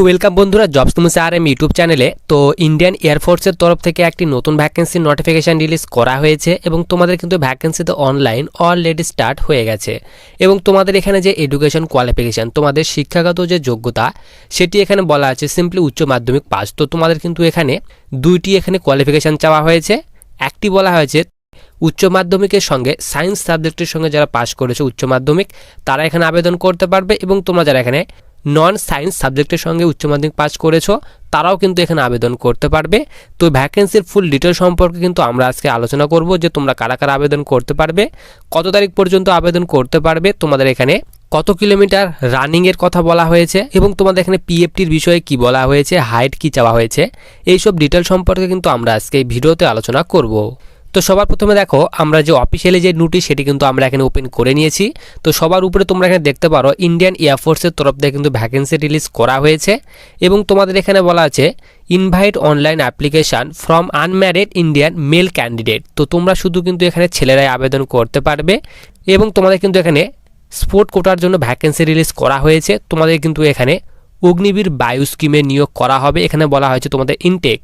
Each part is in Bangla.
তো ওয়েলকাম বন্ধুরা জবস তুমি আর এম ইউটিউব চ্যানেলে তো ইন্ডিয়ান এয়ারফোর্সের তরফ থেকে একটি নতুন ভ্যাকেন্সি নোটিফিকেশান রিলিজ করা হয়েছে এবং তোমাদের কিন্তু ভ্যাকেন্সিতে অনলাইন অলরেডি স্টার্ট হয়ে গেছে। এবং তোমাদের এখানে যে এডুকেশন কোয়ালিফিকেশান তোমাদের শিক্ষাগত যে যোগ্যতা, সেটি এখানে বলা আছে সিম্পলি উচ্চ মাধ্যমিক পাস তো তোমাদের কিন্তু এখানে দুইটি এখানে কোয়ালিফিকেশান চাওয়া হয়েছে। একটি বলা হয়েছে উচ্চ মাধ্যমিকের সঙ্গে সায়েন্স সাবজেক্টের সঙ্গে যারা পাশ করেছে উচ্চ মাধ্যমিক, তারা এখানে আবেদন করতে পারবে এবং তোমরা যারা এখানে নন সায়েন্স সাবজেক্টের সঙ্গে উচ্চ মাধ্যমিক পাস করেছ, তারাও কিন্তু এখানে আবেদন করতে পারবে। তো ভ্যাকেন্সির ফুল ডিটেল সম্পর্কে কিন্তু আমরা আজকে আলোচনা করব যে তোমরা কারা কারা আবেদন করতে পারবে, কত তারিখ পর্যন্ত আবেদন করতে পারবে, তোমাদের এখানে কত কিলোমিটার রানিংয়ের কথা বলা হয়েছে এবং তোমাদের এখানে পিএফটির বিষয়ে কি বলা হয়েছে হাইট কি চাওয়া হয়েছে, এইসব ডিটেল সম্পর্কে কিন্তু আমরা আজকে এই ভিডিওতে আলোচনা করব। তো সবার প্রথমে দেখো, আমরা যে অফিসিয়ালি যে নোটিশ সেটি কিন্তু আমরা এখানে ওপেন করে নিয়েছি। তো সবার উপরে তোমরা এখানে দেখতে পারো ইন্ডিয়ান এয়ারফোর্সের তরফ থেকে কিন্তু ভ্যাকেন্সি রিলিজ করা হয়েছে এবং তোমাদের এখানে বলা আছে invite online application from unmarried Indian male candidate তো তোমরা শুধু কিন্তু এখানে ছেলেরাই আবেদন করতে পারবে এবং তোমাদের কিন্তু এখানে স্পোর্ট কোটার জন্য ভ্যাকেন্সি রিলিজ করা হয়েছে। তোমাদের কিন্তু এখানে অগ্নিবীর বায়ু স্কিমে নিয়োগ করা হবে। এখানে বলা হয়েছে তোমাদের ইনটেক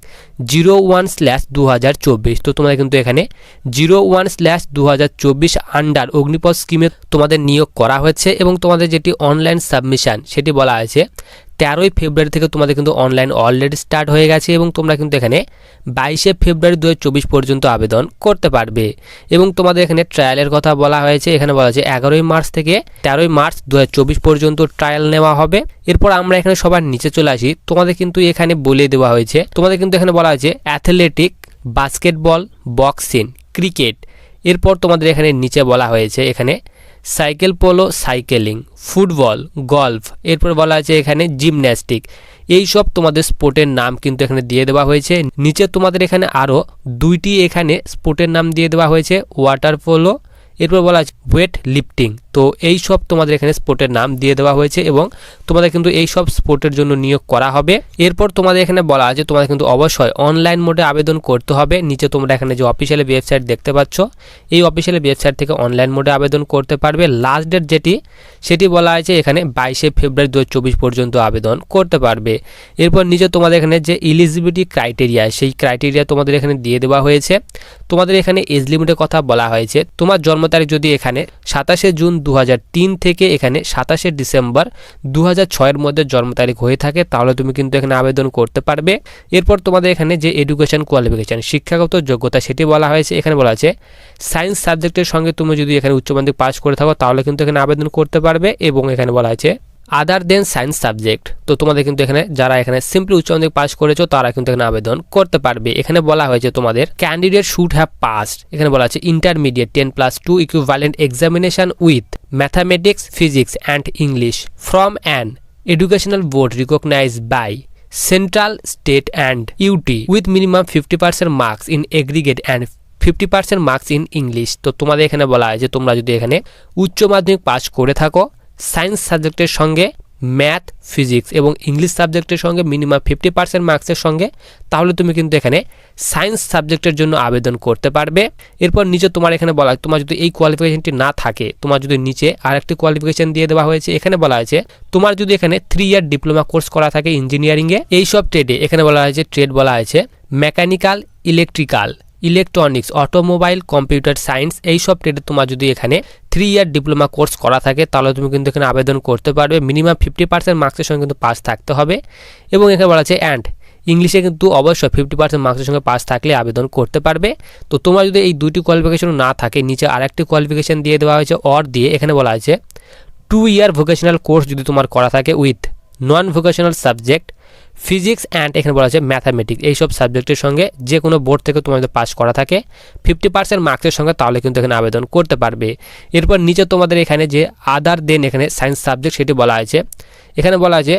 জিরো ওয়ান স্ল্যাশ দু হাজার চব্বিশ। তো তোমাদের কিন্তু এখানে জিরো ওয়ান স্ল্যাশ দু হাজার চব্বিশ আন্ডার অগ্নিপথ স্কিমে তোমাদের নিয়োগ করা হয়েছে এবং তোমাদের যেটি অনলাইন সাবমিশন সেটি বলা হয়েছে তেরোই ফেব্রুয়ারি থেকে তোমাদের কিন্তু অনলাইন অলরেডি স্টার্ট হয়ে গেছে এবং তোমরা কিন্তু এখানে বাইশে ফেব্রুয়ারি দু হাজার চব্বিশ পর্যন্ত আবেদন করতে পারবে। এবং তোমাদের এখানে ট্রায়ালের কথা বলা হয়েছে, এখানে বলা হয়েছে এগারোই মার্চ থেকে তেরোই মার্চ দুহাজার চব্বিশ পর্যন্ত ট্রায়াল নেওয়া হবে। এরপর আমরা এখানে সবার নিচে চলে আসি। তোমাদের কিন্তু এখানে বলে দেওয়া হয়েছে, তোমাদের কিন্তু এখানে বলা হয়েছে অ্যাথলেটিক বাস্কেটবল বক্সিং ক্রিকেট এরপর তোমাদের এখানে নিচে বলা হয়েছে, এখানে cycle polo, cycling, football, golf, এরপর বলা আছে এখানে জিমন্যাস্টিক। এই সব তোমাদের স্পোর্টের নাম কিন্তু এখানে দিয়ে দেওয়া হয়েছে। নিচে তোমাদের এখানে আরও দুইটি এখানে স্পোর্টের নাম দিয়ে দেওয়া হয়েছে, ওয়াটার পোলো, এরপর বলা আছে ওয়েট লিফটিং তো এই সব তোমাদের এখানে স্পোর্টের নাম দিয়ে দেওয়া হয়েছে এবং তোমাদের কিন্তু এই সব স্পোর্টের জন্য নিয়োগ করা হবে। এরপর তোমাদের এখানে বলা আছে তোমাদের কিন্তু অবশ্যই অনলাইন মোডে আবেদন করতে হবে। নিচে তোমরা এখানে যে অফিসিয়ালি ওয়েবসাইট দেখতে পাচ্ছ, এই অফিসিয়ালি ওয়েবসাইট থেকে অনলাইন মোডে আবেদন করতে পারবে। লাস্ট ডেট যেটি, সেটি বলা আছে এখানে বাইশে ফেব্রুয়ারি দুহাজার চব্বিশ পর্যন্ত আবেদন করতে পারবে। এরপর নিচে তোমাদের এখানে যে ইলিজিবিলিটি ক্রাইটেরিয়া সেই ক্রাইটেরিয়া তোমাদের এখানে দিয়ে দেওয়া হয়েছে। তোমাদের এখানে এজ লিমিটের কথা বলা হয়েছে। তোমার জন্ম তারিখ যদি এখানে সাতাশে জুন দু হাজার তিন থেকে এখানে সাতাশে ডিসেম্বর দু হাজার মধ্যে জন্ম তারিখ হয়ে থাকে, তাহলে তুমি কিন্তু এখানে আবেদন করতে পারবে। এরপর তোমাদের এখানে যে এডুকেশন কোয়ালিফিকেশান শিক্ষাগত যোগ্যতা সেটি বলা হয়েছে। এখানে বলা আছে সায়েন্স সাবজেক্টের সঙ্গে তুমি যদি এখানে উচ্চ মাধ্যমিক পাস করে থাকো, তাহলে কিন্তু এখানে আবেদন করতে পারবে এবং এখানে বলা আছে আদার দেন সায়েন্স সাবজেক্ট তো তোমাদের কিন্তু এখানে যারা এখানে সিম্পলি উচ্চ মাধ্যমিক পাস করেছ, তারা কিন্তু এখানে আবেদন করতে পারবে। এখানে বলা হয়েছে তোমাদের ক্যান্ডিডেট শুড হ্যাভ পাসড এখানে বলা আছে intermediate ten plus two equivalent examination with mathematics physics and English from an educational board recognised by central state and UT with minimum fifty percent marks in aggregate and fifty percent marks in English তো তোমাদের এখানে বলা হয় যে তোমরা যদি এখানে উচ্চ মাধ্যমিক পাস করে থাকো সায়েন্স সাবজেক্টের সঙ্গে ম্যাথ, ফিজিক্স এবং ইংলিশ সাবজেক্টের সঙ্গে মিনিমাম ফিফটি পার্সেন্ট মার্কসের সঙ্গে, তাহলে তুমি কিন্তু এখানে সায়েন্স সাবজেক্টের জন্য আবেদন করতে পারবে। এরপর নিচে তোমার এখানে বলা, তোমার যদি এই কোয়ালিফিকেশনটি না থাকে, তোমার যদি নিচে আরেকটি কোয়ালিফিকেশন দিয়ে দেওয়া হয়েছে, এখানে বলা হয়েছে, তোমার যদি এখানে থ্রি ইয়ার ডিপ্লোমা কোর্স করা থাকে ইঞ্জিনিয়ারিংয়ে এই সব ট্রেডে এখানে বলা হয়েছে ট্রেড বলা হয়েছে mechanical electrical electronics automobile computer science এই সব ট্রেডে তোমার যদি এখানে থ্রি ইয়ার ডিপ্লোমা কোর্স করা থাকে, তাহলে তুমি কিন্তু এখানে আবেদন করতে পারবে। মিনিমাম ফিফটি পার্সেন্ট মার্কসের সঙ্গে কিন্তু পাস থাকতে হবে। এবং এখানে বলা আছে অ্যান্ড ইংলিশে কিন্তু অবশ্যই ফিফটি পার্সেন্ট মার্কসের সঙ্গে পাস থাকলে আবেদন করতে পারবে। তো তোমার যদি এই দুটি কোয়ালিফিকেশন না থাকে, নিচে আরেকটি কোয়ালিফিকেশন দিয়ে দেওয়া হয়েছে অর দিয়ে এখানে বলা আছে টু ইয়ার ভোকেশনাল কোর্স যদি তোমার করা থাকে with non vocational subject physics and এখানে বলা আছে ম্যাথামেটিক্স। এইসব সাবজেক্টের সঙ্গে যে কোনো বোর্ড থেকে তোমার যদি পাস করা থাকে ফিফটি পার্সেন্ট মার্কসের সঙ্গে তাহলে কিন্তু এখানে আবেদন করতে পারবে। এরপর নিচে তোমাদের এখানে যে আদার দেন এখানে সায়েন্স সাবজেক্ট সেটি বলা আছে এখানে বলা আছে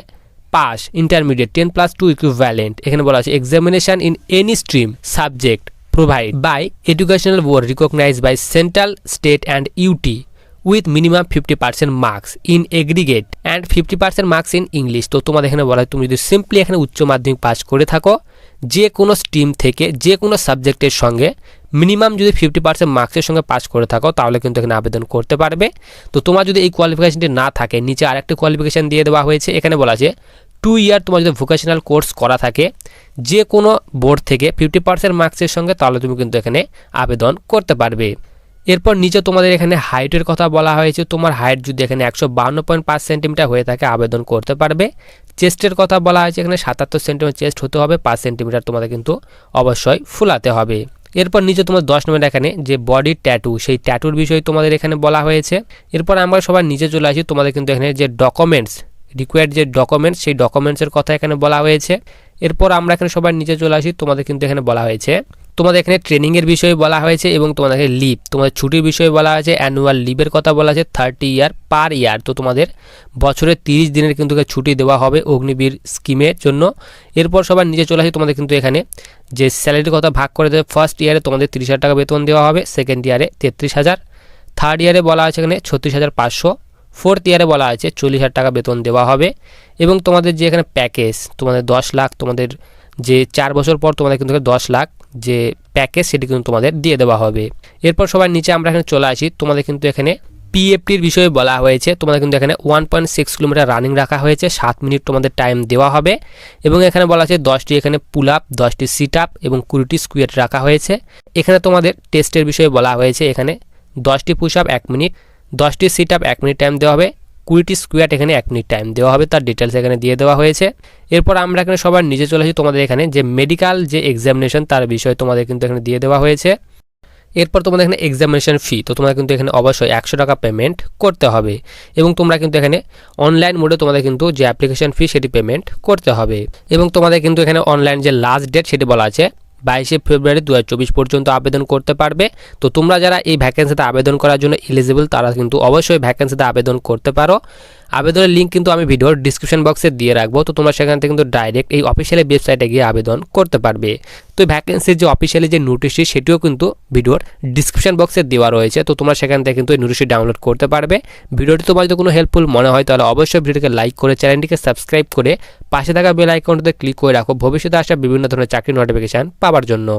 pass intermediate ten plus two equivalent এখানে বলা আছে examination in any stream subject provide by educational board recognise by central state and UT with minimum fifty percent marks in aggregate and fifty percent marks in English তো তোমাদের এখানে বলা হয়, তুমি যদি সিম্পলি এখানে উচ্চ মাধ্যমিক পাস করে থাকো, যে কোনো স্ট্রিম থেকে, যে কোনো সাবজেক্টের সঙ্গে মিনিমাম যদি ফিফটি পার্সেন্ট মার্কসের সঙ্গে পাস করে থাকো, তাহলে কিন্তু এখানে আবেদন করতে পারবে। তো তোমার যদি এই কোয়ালিফিকেশনটি না থাকে, নিচে আরেকটি কোয়ালিফিকেশান দিয়ে দেওয়া হয়েছে, এখানে বলা আছে টু ইয়ার তোমার যদি ভোকেশনাল কোর্স করা থাকে, যে কোনো বোর্ড থেকে ফিফটি পার্সেন্ট মার্কসের সঙ্গে, তাহলে তুমি কিন্তু এখানে আবেদন করতে পারবে। এরপর নিচে তোমাদের এখানে হাইটের কথা বলা হয়েছে। তোমার হাইট যদি এখানে একশো বান্ন পয়েন্ট পাঁচ সেন্টিমিটার হয়ে থাকে, আবেদন করতে পারবে। চেস্টের কথা বলা হয়েছে, এখানে সাতাত্তর সেন্টিমিটার চেস্ট হতে হবে, পাঁচ সেন্টিমিটার তোমাদের কিন্তু অবশ্যই ফুলাতে হবে। এরপর নিচে তোমার দশ নম্বর এখানে যে বডি ট্যাটু, সেই ট্যাটুর বিষয়ে তোমাদের এখানে বলা হয়েছে। এরপর আমরা সবার নিচে চলে আসি, তোমাদের কিন্তু এখানে যে ডকুমেন্টস রিকোয়ার্ড যে ডকুমেন্টস সেই ডকুমেন্টসের কথা এখানে বলা হয়েছে। এরপর আমরা এখানে সবার নিচে চলে আসি, তোমাদের কিন্তু এখানে বলা হয়েছে তোমাদের এখানে ট্রেনিংয়ের বিষয়ে বলা হয়েছে এবং তোমাদের লিভ তোমাদের ছুটির বিষয়ে বলা হয়েছে অ্যানুয়াল লিভের কথা বলা আছে থার্টি ইয়ার পার ইয়ার তো তোমাদের বছরে তিরিশ দিনের কিন্তু ছুটি দেওয়া হবে অগ্নিবীর স্কিমের জন্য। এরপর সবার নিচে চলে আসি তোমাদের কিন্তু এখানে যে স্যালারির কথা ভাগ করে দেবে ফার্স্ট ইয়ারে তোমাদের তিরিশ হাজার টাকা বেতন দেওয়া হবে সেকেন্ড ইয়ারে তেত্রিশ হাজার। থার্ড ইয়ারে বলা আছে এখানে ছত্রিশ হাজার পাঁচশো। ফোর্থ ইয়ারে বলা আছে চল্লিশ হাজার টাকা বেতন দেওয়া হবে। এবং তোমাদের যে এখানে প্যাকেজ তোমাদের দশ লাখ, তোমাদের যে চার বছর পর তোমাদের কিন্তু দশ লাখ যে প্যাকেজ সেটি কিন্তু তোমাদের দিয়ে দেওয়া হবে। এরপর সবার নিচে আমরা এখানে চলে আসি। তোমাদের কিন্তু এখানে পিএফটির বিষয়ে বলা হয়েছে। তোমাদের কিন্তু এখানে one point six kilometre running রাখা হয়েছে। সাত মিনিট তোমাদের টাইম দেওয়া হবে। এবং এখানে বলা আছে দশটি এখানে পুল আপ দশটি সিট আপ এবং কুড়িটি স্কুয়েট রাখা হয়েছে। এখানে তোমাদের টেস্টের বিষয়ে বলা হয়েছে। এখানে দশটি পুশ আপ এক মিনিট, দশটি সিট আপ এক মিনিট টাইম দেওয়া হবে। কুড়িটি স্কোয়ার এখানে এক মিনিট টাইম দেওয়া হবে, তার ডিটেলস এখানে দিয়ে দেওয়া হয়েছে। এরপর আমরা এখানে সবার নিচে চলে আসি, তোমাদের এখানে যে মেডিকেল যে এক্সামিনেশন তার বিষয়ে তোমাদের কিন্তু এখানে দিয়ে দেওয়া হয়েছে। এরপর তোমাদের এখানে এক্সামিনেশন ফি তো তোমরা কিন্তু এখানে অবশ্যই একশো টাকা পেমেন্ট করতে হবে। এবং তোমরা কিন্তু এখানে অনলাইন মোডে তোমাদের কিন্তু যে অ্যাপ্লিকেশন ফি সেটি পেমেন্ট করতে হবে। এবং তোমাদের কিন্তু এখানে অনলাইন যে লাস্ট ডেট সেটি বলা আছে। বাইশে ফেব্রুয়ারি দুহাজার চব্বিশ পর্যন্ত আবেদন করতে পারবে। তো তোমরা যারা এই ভ্যাকেন্সিতে আবেদন করার জন্য এলিজিবল তারা কিন্তু অবশ্যই ভ্যাকেন্সিতে আবেদন করতে পারো। আবেদনের লিঙ্ক কিন্তু আমি ভিডিওর ডিসক্রিপশন বক্সে দিয়ে রাখব। তো তোমরা সেখান থেকে কিন্তু ডাইরেক্ট এই অফিসিয়ালি ওয়েবসাইটে গিয়ে আবেদন করতে পারবে। তো ভ্যাকেন্সির যে অফিসিয়ালি যে নোটিশটি সেটিও কিন্তু ভিডিওর ডিসক্রিপশন বক্সে দেওয়া রয়েছে। তো তোমরা সেখান থেকে কিন্তু এই নোটিশটি ডাউনলোড করতে পারবে। ভিডিওটি তোমার যদি কোনো হেল্পফুল মনে হয়, তাহলে অবশ্যই ভিডিওটিকে লাইক করে চ্যানেলটিকে সাবস্ক্রাইব করে পাশে থাকা বেল আইকনটিতে ক্লিক করে রাখো। ভবিষ্যতে আসা বিভিন্ন ধরনের চাকরি নোটিফিকেশান পাওয়ার জন্য।